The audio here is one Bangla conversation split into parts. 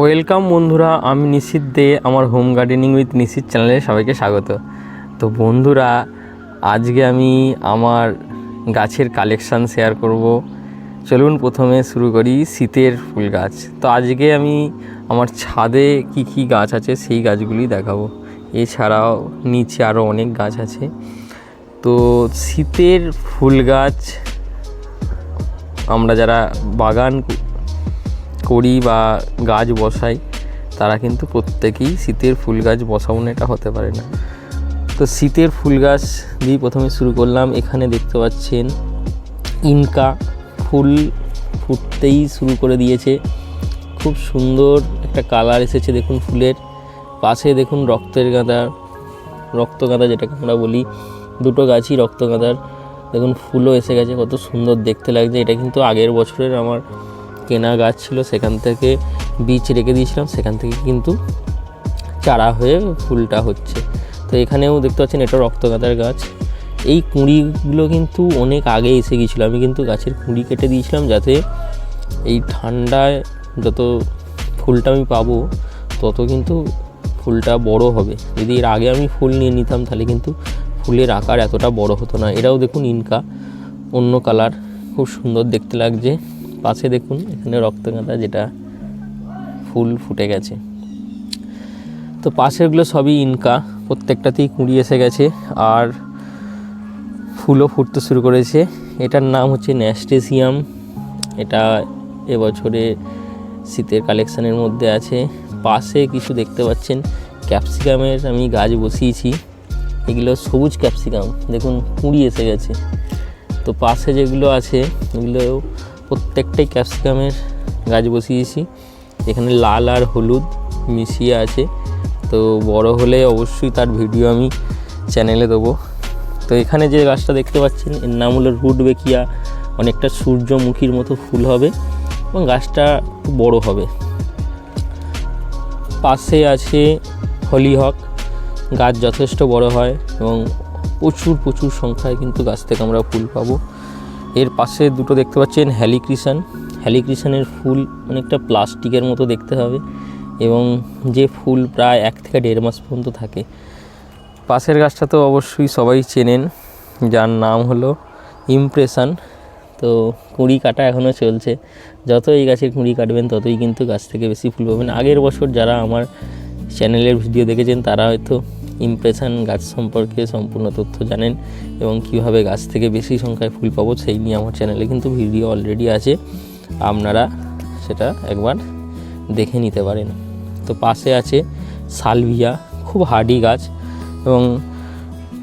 ওয়েলকাম বন্ধুরা, আমি নিশিত দে, আমার হোম গার্ডেনিং উইথ নিশিত চ্যানেলে সবাইকে স্বাগত। তো বন্ধুরা, আজকে আমি আমার গাছের কালেকশান শেয়ার করব। চলুন প্রথমে শুরু করি শীতের ফুল গাছ। তো আজকে আমি আমার ছাদে কি কি গাছ আছে সেই গাছগুলি দেখাবো। এছাড়াও নিচে আরও অনেক গাছ আছে। তো শীতের ফুল গাছ আমরা যারা বাগান করি বা গাছ বসাই, তারা কিন্তু প্রত্যেকেই শীতের ফুল গাছ বসাবো না, এটা হতে পারে না। তো শীতের ফুল গাছ দিয়ে প্রথমে শুরু করলাম। এখানে দেখতে পাচ্ছেন ইনকা ফুল ফুটতেই শুরু করে দিয়েছে। খুব সুন্দর একটা কালার এসেছে, দেখুন ফুলের। পাশে দেখুন রক্তের গাঁদা, রক্ত গাঁদা যেটাকে আমরা বলি, দুটো গাছই রক্ত গাঁদার। দেখুন ফুলও এসে গেছে, কত সুন্দর দেখতে লাগছে। এটা কিন্তু আগের বছরের আমার কেনা গাছ ছিল, সেখান থেকে বীজ রেখে দিয়েছিলাম, সেখান থেকে কিন্তু চারা হয়ে ফুলটা হচ্ছে। তো এখানেও দেখতে পাচ্ছেন এটা রক্তগাঁদার গাছ। এই কুঁড়িগুলো কিন্তু অনেক আগে এসে গিয়েছিল। আমি কিন্তু গাছের কুঁড়ি কেটে দিয়েছিলাম যাতে এই ঠান্ডায় যত ফুলটা আমি পাবো, তত কিন্তু ফুলটা বড় হবে। যদি এর আগে আমি ফুল নিয়ে নিতাম, তাহলে কিন্তু ফুলের আকার এতটা বড় হতো না। এরাও দেখুন ইনকা, অন্য কালার। খুব সুন্দর দেখতে লাগছে। পাশে দেখুন, এখানে রক্তগাঁদা যেটা ফুল ফুটে গেছে। তো পাশেরগুলো সবই ইনকা, প্রত্যেকটাতেই কুঁড়ি এসে গেছে আর ফুলও ফুটতে শুরু করেছে। এটার নাম হচ্ছে ন্যাস্টেসিয়াম। এটা এবছরে শীতের কালেকশানের মধ্যে আছে। পাশে কিছু দেখতে পাচ্ছেন, ক্যাপসিকামের আমি গাছ বসিয়েছি। এগুলো সবুজ ক্যাপসিকাম। দেখুন, কুঁড়ি এসে গেছে। তো পাশে যেগুলো আছে এগুলো প্রত্যেকটাই ক্যাপসিকামের গাছ বসিয়েছি। এখানে লাল আর হলুদ মিশিয়ে আছে। তো বড় হলে অবশ্যই তার ভিডিও আমি চ্যানেলে দেবো। তো এখানে যে গাছটা দেখতে পাচ্ছেন, এর নাম হলো রুট বেকিয়া অনেকটা সূর্যমুখীর মতো ফুল হবে এবং গাছটা বড় হবে। পাশে আছে হলিহক। গাছ যথেষ্ট বড় হয় এবং প্রচুর প্রচুর সংখ্যায় কিন্তু গাছ থেকে আমরা ফুল পাবো। এর পাশে দুটো দেখতে পাচ্ছেন হ্যালিক্রিসান হ্যালিক্রিসানের ফুল অনেকটা প্লাস্টিকের মতো দেখতে হবে এবং যে ফুল প্রায় এক থেকে দেড় মাস পর্যন্ত থাকে। পাশের গাছটা তো অবশ্যই সবাই চেনেন, যার নাম হলো ইমপ্রেশন। তো কুঁড়ি কাটা এখনও চলছে। যত এই গাছের কুঁড়ি কাটবেন, ততই কিন্তু গাছ থেকে বেশি ফুল পাবেন। আগের বছর যারা আমার চ্যানেলের ভিডিও দেখেছেন, তারা হয়তো ইমপ্রেশন গাছ সম্পর্কে সম্পূর্ণ তথ্য জানেন এবং কীভাবে গাছ থেকে বেশি সংখ্যায় ফুল পাবো সেই নিয়ে আমার চ্যানেলে কিন্তু ভিডিও অলরেডি আছে। আপনারা সেটা একবার দেখে নিতে পারেন। তো পাশে আছে সালভিয়া, খুব হার্ডি গাছ এবং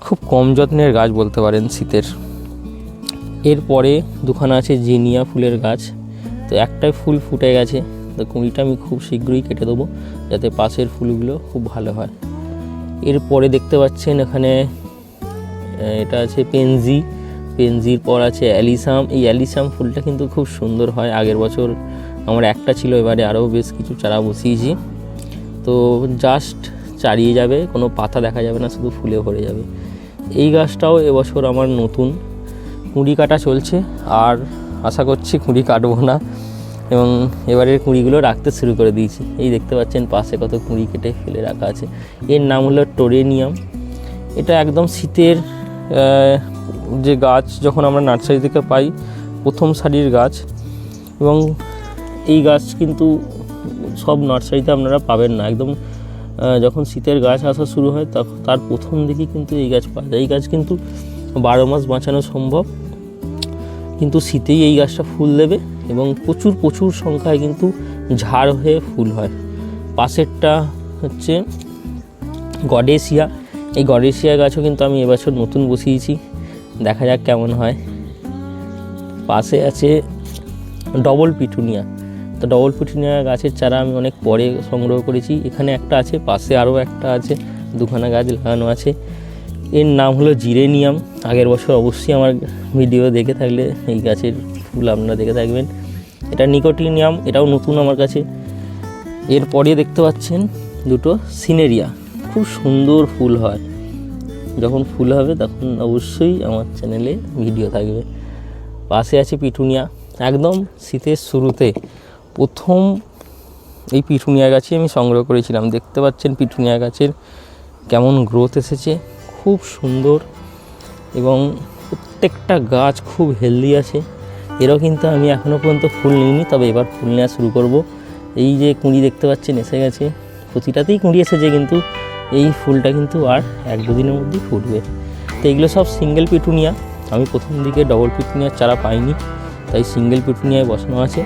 খুব কম যত্নের গাছ বলতে পারেন শীতের। এরপরে দুখানা আছে জিনিয়া ফুলের গাছ। তো একটাই ফুল ফুটে গেছে। তো কুঁড়িটা আমি খুব শীঘ্রই কেটে দেবো যাতে পাশের ফুলগুলো খুব ভালো হয়। এরপরে দেখতে পাচ্ছেন এখানে এটা আছে পেনজি। পেনজির পর আছে অ্যালিসাম। এই অ্যালিসাম ফুলটা কিন্তু খুব সুন্দর হয়। আগের বছর আমার একটা ছিল, এবারে আরও বেশ কিছু চারা বসিয়েছি। তো জাস্ট চারিয়ে যাবে, কোনো পাতা দেখা যাবে না, শুধু ফুলে ভরে যাবে। এই গাছটাও এবছর আমার নতুন। কুঁড়ি কাটা চলছে, আর আশা করছি কুঁড়ি কাটবো না। এবং এবারের কুঁড়িগুলো রাখতে শুরু করে দিয়েছি। এই দেখতে পাচ্ছেন পাশে কত কুঁড়ি কেটে ফেলে রাখা আছে। এর নাম হলো টোরেনিয়াম। এটা একদম শীতের যে গাছ যখন আমরা নার্সারি থেকে পাই, প্রথম সারির গাছ। এবং এই গাছ কিন্তু সব নার্সারিতে আপনারা পাবেন না। একদম যখন শীতের গাছ আসা শুরু হয় তখন তার প্রথম দিকেই কিন্তু এই গাছ পাওয়া যায়। এই গাছ কিন্তু বারো মাস বাঁচানো সম্ভব। কিন্তু শীতেই এই গাছটা ফুল দেবে। এবং প্রচুর প্রচুর সংখ্যায় কিন্তু ঝাড় হয়ে ফুল হয়। পাশেরটা হচ্ছে গডেসিয়া। এই গডেসিয়া গাছও কিন্তু আমি এবছর নতুন বসিয়েছি। দেখা যাক কেমন হয়। পাশে আছে ডবল পিটুনিয়া। তো ডবল পিটুনিয়া গাছের চারা আমি অনেক পরে সংগ্রহ করেছি। এখানে একটা আছে, পাশে আরও একটা আছে, দুখানা গাছ লাগানো আছে। এর নাম হলো জিরেনিয়াম। আগের বছর অবশ্যই আমার ভিডিও দেখে থাকলে এই গাছের ফুল আপনারা দেখে থাকবেন। এটা নিকোটিনিয়াম, এটাও নতুন আমার কাছে। এরপরে দেখতে পাচ্ছেন দুটো সিনেরিয়া। খুব সুন্দর ফুল হয়। যখন ফুল হবে তখন অবশ্যই আমার চ্যানেলে ভিডিও থাকবে। পাশে আছে পিটুনিয়া একদম শীতের শুরুতে প্রথম এই পিটুনিয়া গাছই আমি সংগ্রহ করেছিলাম। দেখতে পাচ্ছেন পিটুনিয়া গাছের কেমন গ্রোথ এসেছে। খুব সুন্দর এবং প্রত্যেকটা গাছ খুব হেলদি আছে। এরও কিন্তু আমি এখনও পর্যন্ত ফুল নিইনি, তবে এবার ফুল নেওয়া শুরু করব। এই যে কুঁড়ি দেখতে পাচ্ছেন, এসে গেছে। প্রতিটাতেই কুঁড়ি এসেছে, কিন্তু এই ফুলটা কিন্তু আর এক দুদিনের মধ্যেই ফুটবে। তো এগুলো সব সিঙ্গেল পিটুনিয়া। আমি প্রথম দিকে ডবল পিটুনিয়ার চারা পাইনি, তাই সিঙ্গেল পিটুনিয়ায় বসানো আছে।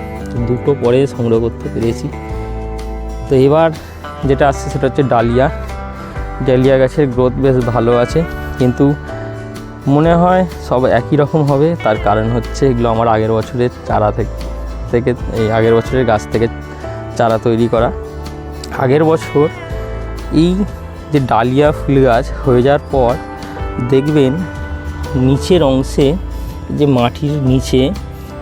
দুটো পরে সংগ্রহ করতে পেরেছি। তো এবার যেটা আসছে সেটা হচ্ছে ডালিয়া। ডালিয়া গাছের গ্রোথ বেশ ভালো আছে, কিন্তু মনে হয় সব একই রকম হবে। তার কারণ হচ্ছে এগুলো আমার আগের বছরের চারা থেকে থেকে, এই আগের বছরের গাছ থেকে চারা তৈরি করা। আগের বছর এই যে ডালিয়া ফুল গাছ হয়ে যাওয়ার পর দেখবেন নিচের অংশে যে মাটির নিচে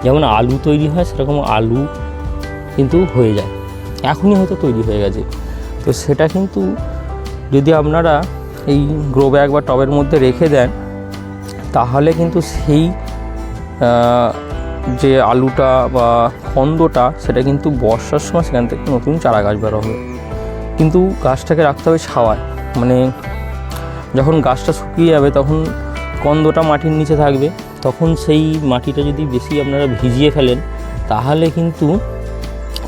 যেমন আলু তৈরি হয় সেরকম আলু কিন্তু হয়ে যায়। এখনই হয়তো তৈরি হয়ে গেছে। তো সেটা কিন্তু যদি আপনারা এই গ্রো ব্যাগ বা টবের মধ্যে রেখে দেন তাহলে কিন্তু সেই যে আলুটা বা কন্দটা সেটা কিন্তু বর্ষার সময় সেখান থেকে নতুন চারা গাছ বেরো হবে। কিন্তু গাছটাকে রাখতে হবে ছাওয়ায়। মানে যখন গাছটা শুকিয়ে যাবে, তখন কন্দটা মাটির নিচে থাকবে। তখন সেই মাটিটা যদি বেশি আপনারা ভিজিয়ে ফেলেন, তাহলে কিন্তু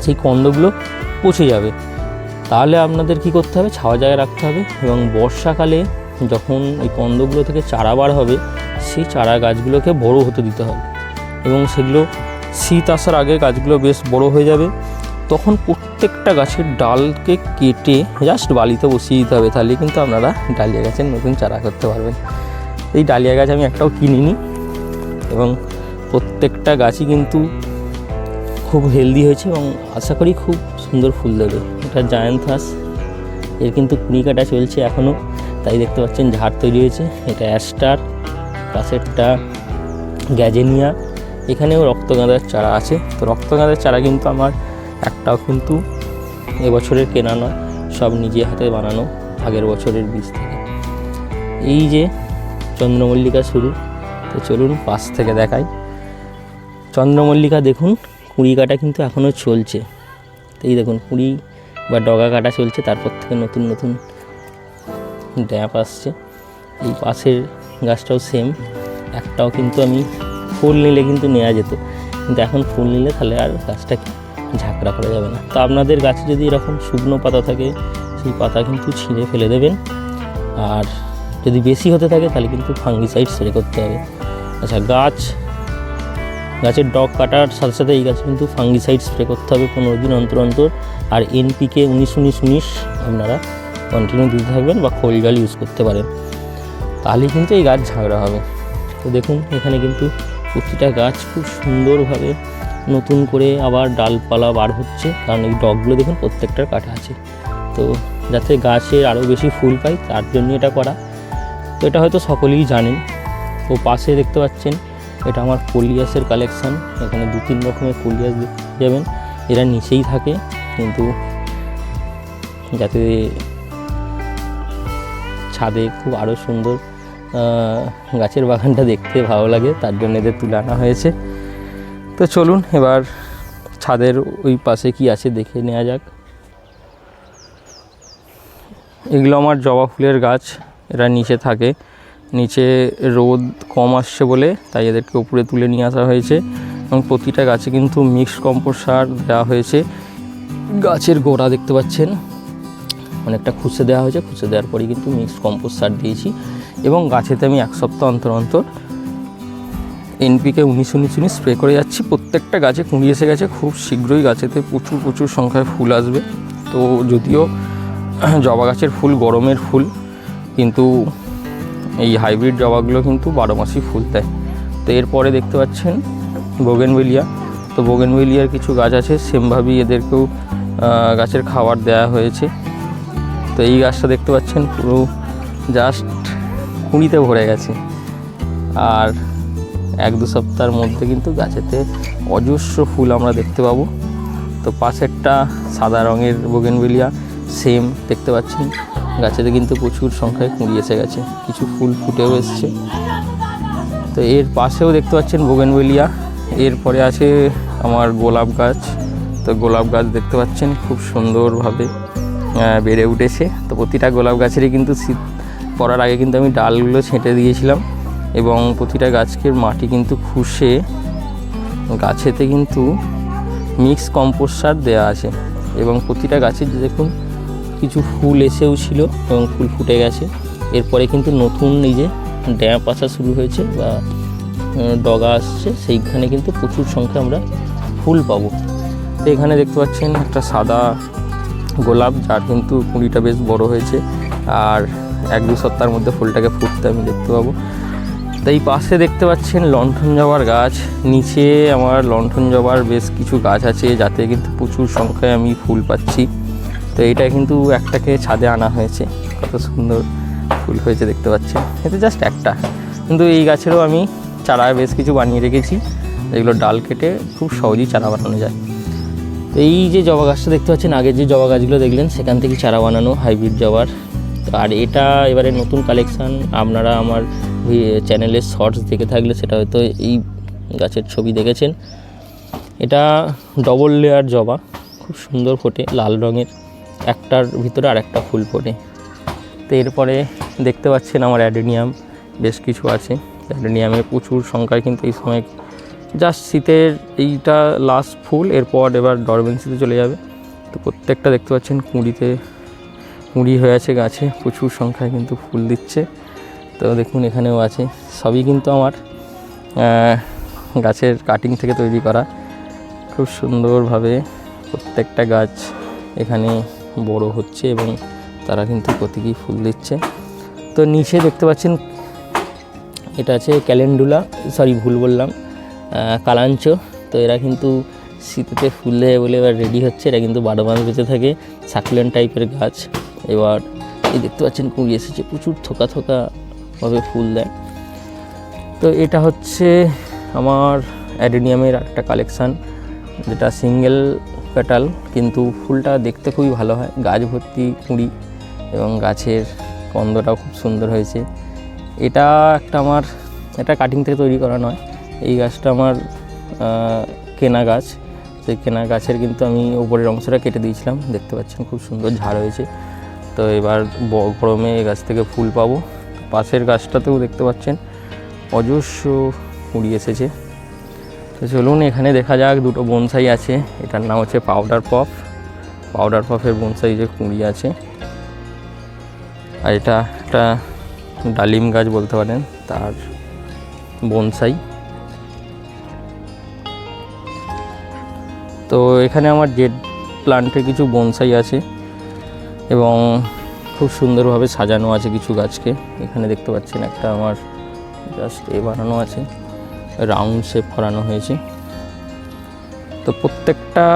সেই কন্দগুলো পচে যাবে। তাহলে আপনাদের কি করতে হবে? ছাওয়া জায়গায় রাখতে হবে এবং বর্ষাকালে যখন এই কন্দগুলো থেকে চারা বার হবে সেই চারা গাছগুলোকে বড় হতে দিতে হবে। এবং সেগুলো শীত আসার আগে গাছগুলো বেশ বড় হয়ে যাবে। তখন প্রত্যেকটা গাছের ডালকে কেটে জাস্ট বালিতে বসিয়ে দিতে হবে। তাহলে কিন্তু আপনারা ডালিয়া গাছের নতুন চারা করতে পারবেন। এই ডালিয়া গাছ আমি একটাও কিনিনি এবং প্রত্যেকটা গাছই কিন্তু খুব হেলদি হয়েছে এবং আশা করি খুব সুন্দর ফুল দেবে। এটা জায়ান্থাস এর কিন্তু কুড়ি কাটা চলছে এখনও তাই দেখতে পাচ্ছেন ঝাড় তৈরি হয়েছে। এটা অ্যাস্টার পাশেরটা গ্যাজেনিয়া। এখানেও রক্তগাঁদার চারা আছে। তো রক্তগাঁদার চারা কিন্তু আমার একটাও কিন্তু এবছরের কেনা নয়, সব নিজে হাতে বানানো আগের বছরের বীজ থেকে। এই যে চন্দ্রমল্লিকা শুরু, তো চলুন পাশ থেকে দেখাই। চন্দ্রমল্লিকা দেখুন, কুড়ি কাটা কিন্তু এখনও চলছে। এই দেখুন, কুড়ি বা ডগা কাটা চলছে, তারপর থেকে নতুন নতুন ড্যাপ আসছে। এই পাশের গাছটাও সেম একটাও কিন্তু আমি ফুল নিলে কিন্তু নেওয়া যেত। কিন্তু এখন ফুল নিলে তাহলে আর গাছটাকে ঝাঁকড়া করা যাবে না। তো আপনাদের গাছে যদি এরকম শুকনো পাতা থাকে, সেই পাতা কিন্তু ছিঁড়ে ফেলে দেবেন। আর যদি বেশি হতে থাকে, তাহলে কিন্তু ফাঙ্গিসাইড স্প্রে করতে হবে। আচ্ছা গাছ, গাছের ডগ কাটার সাথে সাথে এই গাছে কিন্তু ফাঙ্গিসাইড স্প্রে করতে হবে পনেরো দিন অন্তর অন্তর। আর এনপিকে উনিশ উনিশ উনিশ আপনারা কন্টিনিউ দিতে থাকবেন বা খোল জল ইউজ করতে পারেন। তাহলেই কিন্তু এই গাছ ঝাগড়া হবে। তো দেখুন, এখানে কিন্তু প্রতিটা গাছ খুব সুন্দরভাবে নতুন করে আবার ডালপালা বার হচ্ছে। কারণ এই ডগগুলো দেখুন, প্রত্যেকটার কাটা আছে। তো যাতে গাছে আরও বেশি ফুল পাই, তার জন্য এটা করা। তো এটা হয়তো সকলেই জানেন। তো পাশে দেখতে পাচ্ছেন, এটা আমার কলিয়াসের কালেকশান। এখানে দু তিন রকমের কলিয়াস দেখতে যাবেন এরা নিচেই থাকে, কিন্তু যাতে ছাদে খুব আরও সুন্দর গাছের বাগানটা দেখতে ভালো লাগে, তার জন্য এদের তুলে আনা হয়েছে। তো চলুন, এবার ছাদের ওই পাশে কি আছে দেখে নেওয়া যাক। এগুলো আমার জবা ফুলের গাছ, এরা নিচে থাকে। নিচে রোদ কম আসছে বলে, তাই এদেরকে উপরে তুলে নিয়ে আসা হয়েছে। এবং প্রতিটা গাছে কিন্তু মিক্সড কম্পোস্ট সার দেওয়া হয়েছে। গাছের গোড়া দেখতে পাচ্ছেন, অনেকটা খুঁজে দেওয়া হয়েছে। খুঁজে দেওয়ার পরে কিন্তু মিক্সড কম্পোস্ট সার দিয়েছি। এবং গাছেতে আমি এক সপ্তাহ অন্তর অন্তর এনপিকে উনিশ উনিশ উনিশ স্প্রে করে যাচ্ছি। প্রত্যেকটা গাছে কুঁড়ি এসে গেছে। খুব শীঘ্রই গাছেতে প্রচুর প্রচুর সংখ্যায় ফুল আসবে। তো যদিও জবা গাছের ফুল, গরমের ফুল, কিন্তু এই হাইব্রিড জবাগুলো কিন্তু বারো মাসই ফুল দেয়। তো এরপরে দেখতে পাচ্ছেন বোগেনভেলিয়া। তো বোগেনভেলিয়ার কিছু গাছ আছে সেমভাবেই এদেরকেও গাছের খাবার দেওয়া হয়েছে। তো এই গাছটা দেখতে পাচ্ছেন পুরো জাস্ট কুঁড়িতে ভরে গেছে। আর এক দু সপ্তাহের মধ্যে কিন্তু গাছেতে অজস্র ফুল আমরা দেখতে পাবো। তো পাশেরটা সাদা রঙের বোগেনভেলিয়া সেম দেখতে পাচ্ছেন। গাছেতে কিন্তু প্রচুর সংখ্যায় কুঁড়ি এসে গেছে। কিছু ফুল ফুটেও এসছে। তো এর পাশেও দেখতে পাচ্ছেন বোগেনভেলিয়া এরপরে আছে আমার গোলাপ গাছ। তো গোলাপ গাছ দেখতে পাচ্ছেন খুব সুন্দরভাবে বেড়ে উঠেছে। তো প্রতিটা গোলাপ গাছেরই কিন্তু শীত পড়ার আগে কিন্তু আমি ডালগুলো ছেঁটে দিয়েছিলাম এবং প্রতিটা গাছকে মাটি কিন্তু খুশে গাছেতে কিন্তু মিক্স কম্পোস্ট সার দেওয়া আছে এবং প্রতিটা গাছের যে দেখুন কিছু ফুল এসেও ছিল এবং ফুল ফুটে গেছে। এরপরে কিন্তু নতুন যে ড্যাপ আসা শুরু হয়েছে বা ডগা আসছে, সেইখানে কিন্তু প্রচুর সংখ্যা আমরা ফুল পাবো। তো এখানে দেখতে পাচ্ছেন একটা সাদা গোলাপ, যার কিন্তু কুঁড়িটা বেশ বড় হয়েছে। আর এক দু সপ্তাহের মধ্যে ফুলটাকে ফুটতে আমি দেখতে পাবো। তো এই পাশে দেখতে পাচ্ছেন লণ্ঠন জবার গাছ। নিচে আমার লণ্ঠন জবার বেশ কিছু গাছ আছে, যাতে কিন্তু প্রচুর সংখ্যায় আমি ফুল পাচ্ছি। তো এটা কিন্তু একটাকে ছাদে আনা হয়েছে। কত সুন্দর ফুল হয়েছে দেখতে পাচ্ছেন। এটা জাস্ট একটা। কিন্তু এই গাছেরও আমি চারা বেশ কিছু বানিয়ে রেখেছি। যেগুলো ডাল কেটে খুব সহজেই চারা বানানো যায়। এই যে জবা গাছটা দেখতে পাচ্ছেন, আগের যে জবা গাছগুলো দেখলেন, সেখান থেকে চারা বানানো, হাইব্রিড জবার। আর এটা এবারে নতুন কালেকশান আপনারা আমার চ্যানেলের শর্টস দেখে থাকলে সেটা হয়তো এই গাছের ছবি দেখেছেন। এটা ডবল লেয়ার জবা, খুব সুন্দর ফোটে, লাল রঙের। একটার ভিতরে আর একটা ফুল ফোটে। তো এরপরে দেখতে পাচ্ছেন আমার অ্যাডেনিয়াম, বেশ কিছু আছে। অ্যাডেনিয়ামে প্রচুর সংখ্যায় কিন্তু এই সময় জাস্ট শীতের এইটা লাস্ট ফুল, এরপর এবার ডরমেন্সিতে চলে যাবে। তো প্রত্যেকটা দেখতে পাচ্ছেন কুঁড়িতে কুঁড়ি হয়ে আছে গাছে, প্রচুর সংখ্যায় কিন্তু ফুল দিচ্ছে। তো দেখুন, এখানেও আছে। সবই কিন্তু আমার গাছের কাটিং থেকে তৈরি করা। খুব সুন্দরভাবে প্রত্যেকটা গাছ এখানে বড় হচ্ছে এবং তারা কিন্তু প্রতীকী ফুল দিচ্ছে। তো নিচে দেখতে পাচ্ছেন, এটা আছে ক্যালেন্ডুলা সরি ভুল বললাম কালাঞ্চ। তো এরা কিন্তু শীতেতে ফুল দেয় বলে এবার রেডি হচ্ছে। এরা কিন্তু বারো মাস বেঁচে থাকে সাকুলেন্ট টাইপের গাছ। এবার এই দেখতে পাচ্ছেন কুড়ি এসেছে, প্রচুর থোকা থোকা ভাবে ফুল দেয়। তো এটা হচ্ছে আমার অ্যাডেনিয়ামের একটা কালেকশান যেটা সিঙ্গেল পেটাল কিন্তু ফুলটা দেখতে খুবই ভালো হয়। গাছ ভর্তি কুঁড়ি এবং গাছের কন্দটাও খুব সুন্দর হয়েছে। এটা একটা আমার, এটা কাটিং থেকে তৈরি করা নয়। এই গাছটা আমার কেনা গাছ। সেই কেনা গাছের কিন্তু আমি ওপরের অংশটা কেটে দিয়েছিলাম। দেখতে পাচ্ছেন খুব সুন্দর ঝাড় হয়েছে। তো এবার গরমে এই গাছ থেকে ফুল পাবো। পাশের গাছটাতেও দেখতে পাচ্ছেন, অজস্র কুড়ি এসেছে। তো চলুন এখানে দেখা যাক, দুটো বনসাই আছে। এটার নাম হচ্ছে পাউডার পফ। পাউডার পফের বনসাই যে কুঁড়ি আছে। আর এটা একটা ডালিম গাছ বলতে পারেন, তার বনসাই। তো এখানে আমার জেড প্লান্টের কিছু বনসাই আছে। এবং খুব সুন্দরভাবে সাজানো আছে কিছু গাছকে। এখানে দেখতে পাচ্ছেন একটা আমার জাস্ট এ বানানো আছে রাউন্ড শেপ করানো হয়েছে। তো প্রত্যেকটা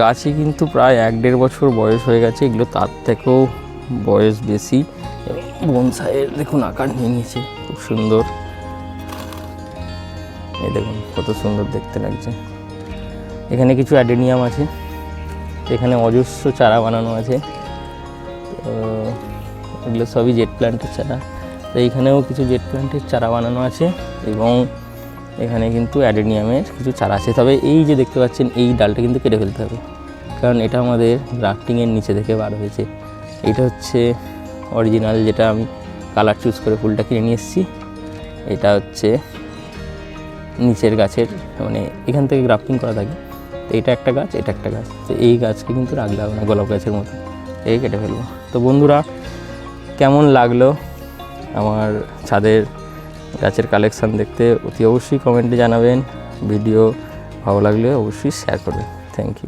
গাছই কিন্তু প্রায় এক দেড় বছর বয়স হয়ে গেছে, এগুলো তার থেকেও বয়স বেশি। বনসাইয়ের দেখুন আকার নিয়ে নিয়েছে, খুব সুন্দর। এই দেখুন, কত সুন্দর দেখতে লাগছে। এখানে কিছু অ্যাডেনিয়াম আছে, এখানে অজস্র চারা বানানো আছে। এগুলো সবই জেট প্ল্যান্টের চারা। তো এইখানেও কিছু জেট প্ল্যান্টের চারা বানানো আছে এবং এখানে কিন্তু অ্যাডেনিয়ামের কিছু চারা আছে। তবে এই যে দেখতে পাচ্ছেন, এই ডালটা কিন্তু কেটে ফেলতে হবে। কারণ এটা আমাদের গ্রাফটিংয়ের নিচে থেকে বার হয়েছে। এটা হচ্ছে অরিজিনাল যেটা আমি কালার চুজ করে ফুলটা কিনে নিয়ে এসেছি। এটা হচ্ছে নিচের গাছের মানে এখান থেকে গ্রাফটিং করা থাকে। এটা একটা গাছ, এটা একটা গাছ। তো এই গাছকে কিন্তু রাখলে হবে না, গোলাপ গাছের মতো। এই কেটে ফেলব। তো বন্ধুরা, কেমন লাগল আমার ছাদের গাছের কালেকশান দেখতে? অতি অবশ্যই কমেন্টে জানাবেন। ভিডিও ভালো লাগলে অবশ্যই শেয়ার করবেন। Thank you